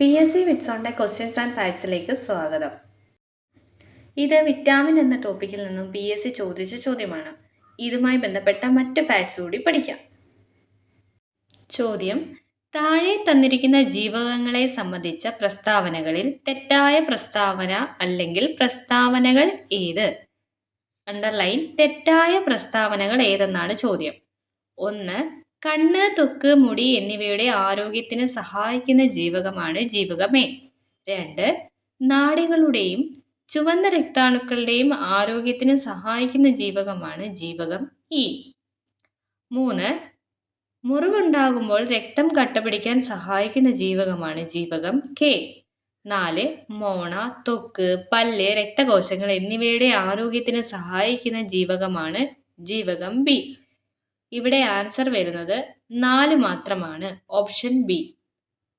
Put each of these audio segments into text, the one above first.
P S C വിറ്റ്സോണിന്റെ questions and ഫാക്ട്സിലേക്ക് സ്വാഗതം. ഇത് വിറ്റാമിൻ എന്ന ടോപ്പിക്കിൽ നിന്നും പി എസ് സി ചോദിച്ച ചോദ്യമാണ്. ഇതുമായി ബന്ധപ്പെട്ട മറ്റ് ഫാക്ട്സ് കൂടി പഠിക്കാം. ചോദ്യം താഴെ തന്നിരിക്കുന്ന ജീവകങ്ങളെ സംബന്ധിച്ച പ്രസ്താവനകളിൽ തെറ്റായ പ്രസ്താവന അല്ലെങ്കിൽ പ്രസ്താവനകൾ ഏത്? അണ്ടർലൈൻ തെറ്റായ പ്രസ്താവനകൾ ഏതെന്നാണ് ചോദ്യം. ഒന്ന് കണ്ണ് തൊക്ക് മുടി എന്നിവയുടെ ആരോഗ്യത്തിന് സഹായിക്കുന്ന ജീവകമാണ് ജീവകം എ രണ്ട് നാടികളുടെയും ചുവന്ന രക്താണുക്കളുടെയും ആരോഗ്യത്തിന് സഹായിക്കുന്ന ജീവകമാണ് ജീവകം ഇ. മൂന്ന് മുറിവുണ്ടാകുമ്പോൾ രക്തം കട്ടപിടിക്കാൻ സഹായിക്കുന്ന ജീവകമാണ് ജീവകം കെ. നാല് മോണ തൊക്ക് പല്ല് രക്തകോശങ്ങൾ എന്നിവയുടെ ആരോഗ്യത്തിന് സഹായിക്കുന്ന ജീവകമാണ് ജീവകം ബി. ഇവിടെ ആൻസർ വരുന്നത് നാല് മാത്രമാണ്. ഓപ്ഷൻ ബി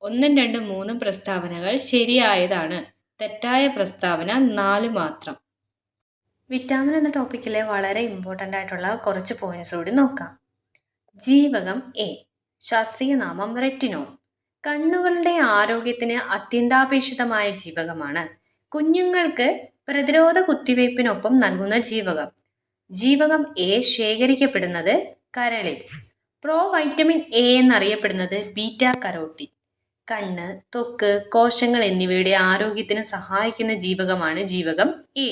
ഒന്നും രണ്ടും മൂന്നും പ്രസ്താവനകൾ ശരിയായതാണ്. തെറ്റായ പ്രസ്താവന നാല് മാത്രം. വിറ്റാമിൻ എന്ന ടോപ്പിക്കിലെ വളരെ ഇമ്പോർട്ടന്റ് ആയിട്ടുള്ള കുറച്ച് പോയിന്റ്സ് കൂടി നോക്കാം. ജീവകം എ ശാസ്ത്രീയ നാമം റെറ്റിനോൾ കണ്ണുകളുടെ ആരോഗ്യത്തിന് അത്യന്താപേക്ഷിതമായ ജീവകമാണ്. കുഞ്ഞുങ്ങൾക്ക് പ്രതിരോധ കുത്തിവയ്പ്പിനൊപ്പം നൽകുന്ന ജീവകം. ജീവകം എ ശേഖരിക്കപ്പെടുന്നത് കരളിൽ. പ്രോ വൈറ്റമിൻ എ എന്നറിയപ്പെടുന്നത് ബീറ്റ കരോട്ടിൻ കണ്ണ് തൊക്ക് കോശങ്ങൾ എന്നിവയുടെ ആരോഗ്യത്തിന് സഹായിക്കുന്ന ജീവകമാണ് ജീവകം എ.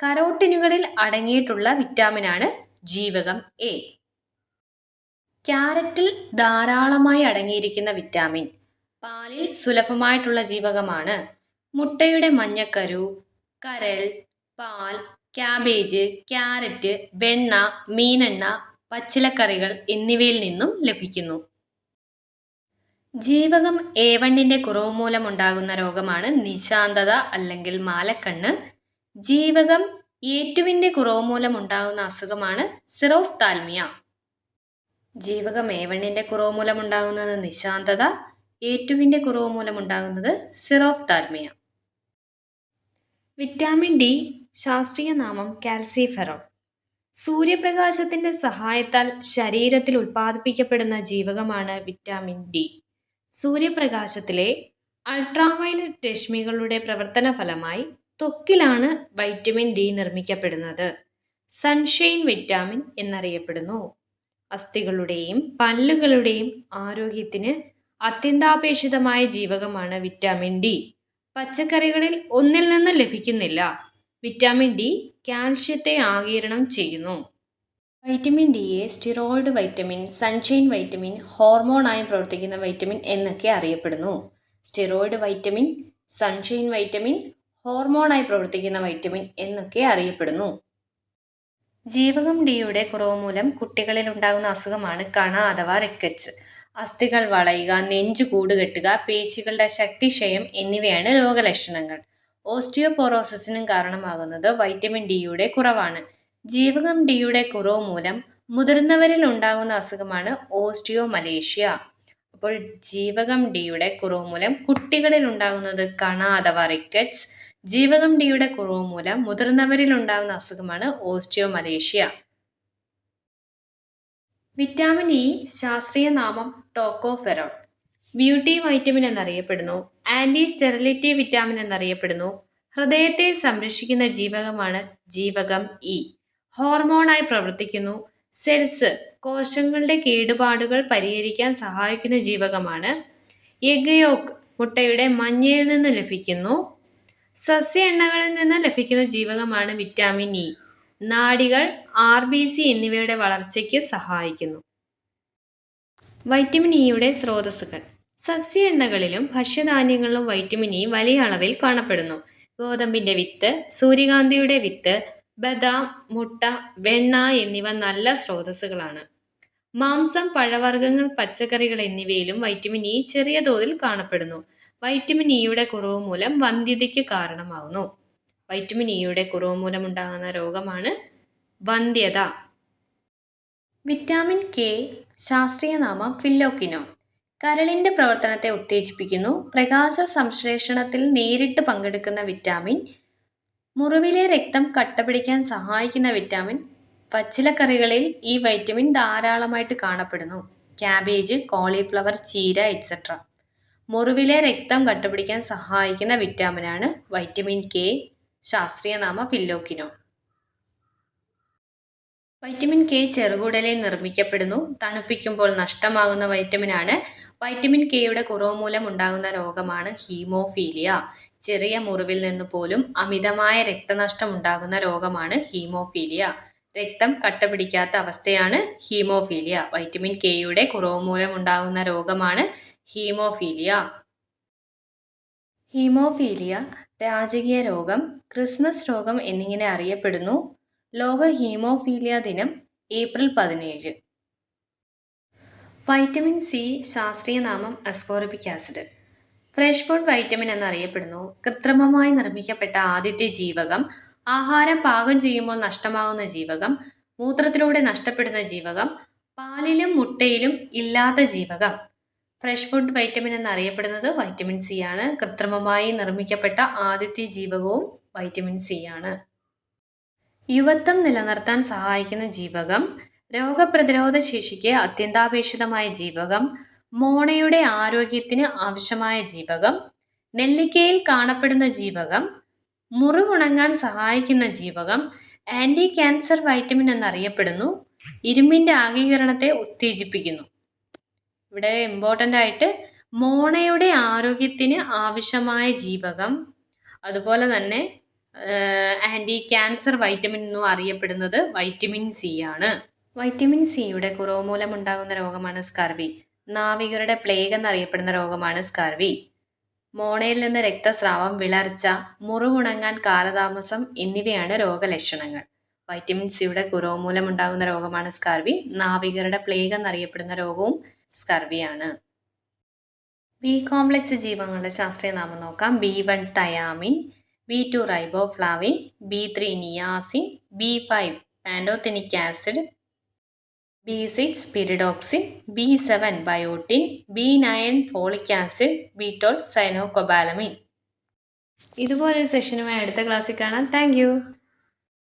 കരോട്ടിനുകളിൽ അടങ്ങിയിട്ടുള്ള വിറ്റാമിനാണ് ജീവകം എ. ക്യാരറ്റിൽ ധാരാളമായി അടങ്ങിയിരിക്കുന്ന വിറ്റാമിൻ പാലിൽ സുലഭമായിട്ടുള്ള ജീവകമാണ്. മുട്ടയുടെ മഞ്ഞക്കരു കരൾ പാൽ ക്യാബേജ് ക്യാരറ്റ് വെണ്ണ മീനെണ്ണ പച്ചിലക്കറികൾ എന്നിവയിൽ നിന്നും ലഭിക്കുന്നു. ജീവകം എ വണ്ണിന്റെ കുറവ് മൂലമുണ്ടാകുന്ന രോഗമാണ് നിശാന്തത അല്ലെങ്കിൽ മാലക്കണ്ണ്. ജീവകം ഏറ്റുവിന്റെ കുറവ് മൂലമുണ്ടാകുന്ന അസുഖമാണ് സിറോഫ് താൽമിയ ജീവകം എ വണ്ണിന്റെ കുറവ് മൂലമുണ്ടാകുന്നത് നിശാന്തത ഏറ്റുവിന്റെ കുറവ് മൂലമുണ്ടാകുന്നത് സിറോഫ് താൽമിയ വിറ്റാമിൻ ഡി ശാസ്ത്രീയ നാമം കാൽസിഫെറോൾ സൂര്യപ്രകാശത്തിന്റെ സഹായത്താൽ ശരീരത്തിൽ ഉൽപ്പാദിപ്പിക്കപ്പെടുന്ന ജീവകമാണ് വിറ്റാമിൻ ഡി. സൂര്യപ്രകാശത്തിലെ അൾട്രാവയലറ്റ് രശ്മികളുടെ പ്രവർത്തന ഫലമായി ത്വക്കിലാണ് വൈറ്റമിൻ ഡി നിർമ്മിക്കപ്പെടുന്നത്. സൺഷെയിൻ വിറ്റാമിൻ എന്നറിയപ്പെടുന്നു. അസ്ഥികളുടെയും പല്ലുകളുടെയും ആരോഗ്യത്തിന് അത്യന്താപേക്ഷിതമായ ജീവകമാണ് വിറ്റാമിൻ ഡി. പച്ചക്കറികളിൽ ഒന്നിൽ നിന്നും ലഭിക്കുന്നില്ല. വിറ്റാമിൻ ഡി കാൽഷ്യത്തെ ആഗിരണം ചെയ്യുന്നു. വൈറ്റമിൻ ഡിയെ സ്റ്റിറോയിഡ് വൈറ്റമിൻ സൺഷൈൻ വൈറ്റമിൻ ഹോർമോണായി പ്രവർത്തിക്കുന്ന വൈറ്റമിൻ എന്നൊക്കെ അറിയപ്പെടുന്നു. സ്റ്റിറോയിഡ് വൈറ്റമിൻ സൺഷൈൻ വൈറ്റമിൻ ഹോർമോണായി പ്രവർത്തിക്കുന്ന വൈറ്റമിൻ എന്നൊക്കെ അറിയപ്പെടുന്നു. ജീവകം ഡിയുടെ കുറവ് മൂലം കുട്ടികളിൽ ഉണ്ടാകുന്ന അസുഖമാണ് കണ അഥവാ റിക്കറ്റ്സ് അസ്ഥികൾ വളയുക നെഞ്ചു കൂടുകെട്ടുക പേശികളുടെ ശക്തിക്ഷയം എന്നിവയാണ് രോഗലക്ഷണങ്ങൾ. ഓസ്റ്റിയോപോറോസിസിനും കാരണമാകുന്നത് വൈറ്റമിൻ ഡിയുടെ കുറവാണ്. ജീവകം ഡിയുടെ കുറവ് മൂലം മുതിർന്നവരിൽ ഉണ്ടാകുന്ന അസുഖമാണ് ഓസ്റ്റിയോ മലേഷ്യ അപ്പോൾ ജീവകം ഡിയുടെ കുറവ് മൂലം കുട്ടികളിൽ ഉണ്ടാകുന്നത് കണ അഥവാ റിക്കറ്റ്സ് ജീവകം ഡിയുടെ കുറവ് മൂലം മുതിർന്നവരിൽ ഉണ്ടാകുന്ന അസുഖമാണ് ഓസ്റ്റിയോ മലേഷ്യ വിറ്റാമിൻ ഇ ശാസ്ത്രീയ നാമം ടോക്കോഫെറോൾ ബ്യൂട്ടി വൈറ്റമിൻ എന്നറിയപ്പെടുന്നു ആന്റി സ്റ്റെറിലിറ്റി വിറ്റാമിൻ എന്നറിയപ്പെടുന്നു ഹൃദയത്തെ സംരക്ഷിക്കുന്ന ജീവകമാണ് ജീവകം ഇ. ഹോർമോണായി പ്രവർത്തിക്കുന്നു സെൽസ് കോശങ്ങളുടെ കേടുപാടുകൾ പരിഹരിക്കാൻ സഹായിക്കുന്ന ജീവകമാണ്. എഗയോക്ക് മുട്ടയുടെ മഞ്ഞയിൽ നിന്ന് ലഭിക്കുന്നു സസ്യ എണ്ണകളിൽ നിന്ന് ലഭിക്കുന്ന ജീവകമാണ് വിറ്റാമിൻ ഇ. നാടികൾ ആർ ബി സി എന്നിവയുടെ വളർച്ചയ്ക്ക് സഹായിക്കുന്നു. വൈറ്റമിൻ ഇയുടെ സ്രോതസ്സുകൾ. സസ്യ എണ്ണകളിലും ഭക്ഷ്യധാന്യങ്ങളിലും വൈറ്റമിൻ ഇ വലിയ അളവിൽ കാണപ്പെടുന്നു. ഗോതമ്പിന്റെ വിത്ത് സൂര്യകാന്തിയുടെ വിത്ത് ബദാം മുട്ട വെണ്ണ എന്നിവ നല്ല സ്രോതസ്സുകളാണ്. മാംസം പഴവർഗങ്ങൾ പച്ചക്കറികൾ എന്നിവയിലും വൈറ്റമിൻ ഇ ചെറിയ തോതിൽ കാണപ്പെടുന്നു. വൈറ്റമിൻ ഇയുടെ കുറവ് മൂലം വന്ധ്യതയ്ക്ക് കാരണമാകുന്നു വൈറ്റമിൻ ഇയുടെ കുറവ് മൂലം ഉണ്ടാകുന്ന രോഗമാണ് വന്ധ്യത. വിറ്റാമിൻ കെ ശാസ്ത്രീയ നാമം ഫില്ലോക്കിനോൺ കരളിന്റെ പ്രവർത്തനത്തെ ഉത്തേജിപ്പിക്കുന്നു. പ്രകാശ സംശ്ലേഷണത്തിൽ നേരിട്ട് പങ്കെടുക്കുന്ന വിറ്റാമിൻ. മുറിവിലെ രക്തം കട്ടപിടിക്കാൻ സഹായിക്കുന്ന വിറ്റാമിൻ. പച്ചിലക്കറികളിൽ ഈ വൈറ്റമിൻ ധാരാളമായിട്ട് കാണപ്പെടുന്നു. ക്യാബേജ് കോളിഫ്ലവർ ചീര എക്സെട്ര മുറിവിലെ രക്തം കട്ടപിടിക്കാൻ സഹായിക്കുന്ന വിറ്റാമിനാണ് വൈറ്റമിൻ കെ ശാസ്ത്രീയ നാമ ഫില്ലോക്കിനോൺ വൈറ്റമിൻ കെ ചെറുകുടലിൽ നിർമ്മിക്കപ്പെടുന്നു. തണുപ്പിക്കുമ്പോൾ നഷ്ടമാകുന്ന വൈറ്റമിനാണ് വൈറ്റമിൻ കെയുടെ കുറവ് മൂലം ഉണ്ടാകുന്ന രോഗമാണ് ഹീമോഫീലിയ. ചെറിയ മുറിവിൽ നിന്ന് പോലും അമിതമായ രക്തനഷ്ടം ഉണ്ടാകുന്ന രോഗമാണ് ഹീമോഫീലിയ. രക്തം കട്ട പിടിക്കാത്ത അവസ്ഥയാണ് ഹീമോഫീലിയ. വൈറ്റമിൻ കെയുടെ കുറവ് മൂലം ഉണ്ടാകുന്ന രോഗമാണ് ഹീമോഫീലിയ. ഹീമോഫീലിയ രാജകീയ രോഗം ക്രിസ്മസ് രോഗം എന്നിങ്ങനെ അറിയപ്പെടുന്നു. ലോക ഹീമോഫീലിയ ദിനം ഏപ്രിൽ പതിനേഴ്. വൈറ്റമിൻ സി ശാസ്ത്രീയ നാമം ascorbic acid fresh food vitamin എന്നറിയപ്പെടുന്നു. കൃത്രിമമായി നിർമ്മിക്കപ്പെട്ട ആദ്യത്തെ ജീവകം ആഹാരം പാകം ചെയ്യുമ്പോൾ നഷ്ടമാകുന്ന ജീവകം മൂത്രത്തിലൂടെ നഷ്ടപ്പെടുന്ന ജീവകം പാലിലും മുട്ടയിലും ഇല്ലാത്ത ജീവകം. ഫ്രഷ് ഫുഡ് വൈറ്റമിൻ എന്നറിയപ്പെടുന്നത് വൈറ്റമിൻ സി ആണ്. കൃത്രിമമായി നിർമ്മിക്കപ്പെട്ട ആദ്യത്തെ ജീവകവും വൈറ്റമിൻ സി ആണ്. യുവത്വം നിലനിർത്താൻ സഹായിക്കുന്ന ജീവകം രോഗപ്രതിരോധ ശേഷിക്ക് അത്യന്താപേക്ഷിതമായ ജീവകം മോണയുടെ ആരോഗ്യത്തിന് ആവശ്യമായ ജീവകം നെല്ലിക്കയിൽ കാണപ്പെടുന്ന ജീവകം മുറിവുണങ്ങാൻ സഹായിക്കുന്ന ജീവകം ആന്റി ക്യാൻസർ വൈറ്റമിൻ എന്നറിയപ്പെടുന്നു ഇരുമ്പിന്റെ ആഗീകരണത്തെ ഉത്തേജിപ്പിക്കുന്നു. ഇവിടെ ഇമ്പോർട്ടന്റ് ആയിട്ട് മോണയുടെ ആരോഗ്യത്തിന് ആവശ്യമായ ജീവകം അതുപോലെ തന്നെ ആന്റി ക്യാൻസർ വൈറ്റമിൻ എന്നും അറിയപ്പെടുന്നത് വൈറ്റമിൻ സി ആണ്. വൈറ്റമിൻ സിയുടെ കുറവ് മൂലമുണ്ടാകുന്ന രോഗമാണ് സ്കർവി. നാവികരുടെ പ്ലേഗ് എന്നറിയപ്പെടുന്ന രോഗമാണ് സ്കർവി. മോണയിൽ നിന്ന് രക്തസ്രാവം വിളർച്ച മുറിവുണങ്ങാൻ കാലതാമസം എന്നിവയാണ് രോഗലക്ഷണങ്ങൾ. വൈറ്റമിൻ സിയുടെ കുറവ് മൂലമുണ്ടാകുന്ന രോഗമാണ് സ്കർവി. നാവികരുടെ പ്ലേഗ് എന്നറിയപ്പെടുന്ന രോഗവും സ്കർവിയാണ്. ബി കോംപ്ലക്സ് ജീവങ്ങളുടെ ശാസ്ത്രീയ നാമം നോക്കാം. B one thiamine B two riboflavin B three niacin B five pantothenic acid B six pyridoxine B seven biotin B nine folic acid B twelve cyanocobalamin ഇതുപോലൊരു സെഷനുമായി അടുത്ത ക്ലാസ്സിൽ കാണാം. താങ്ക്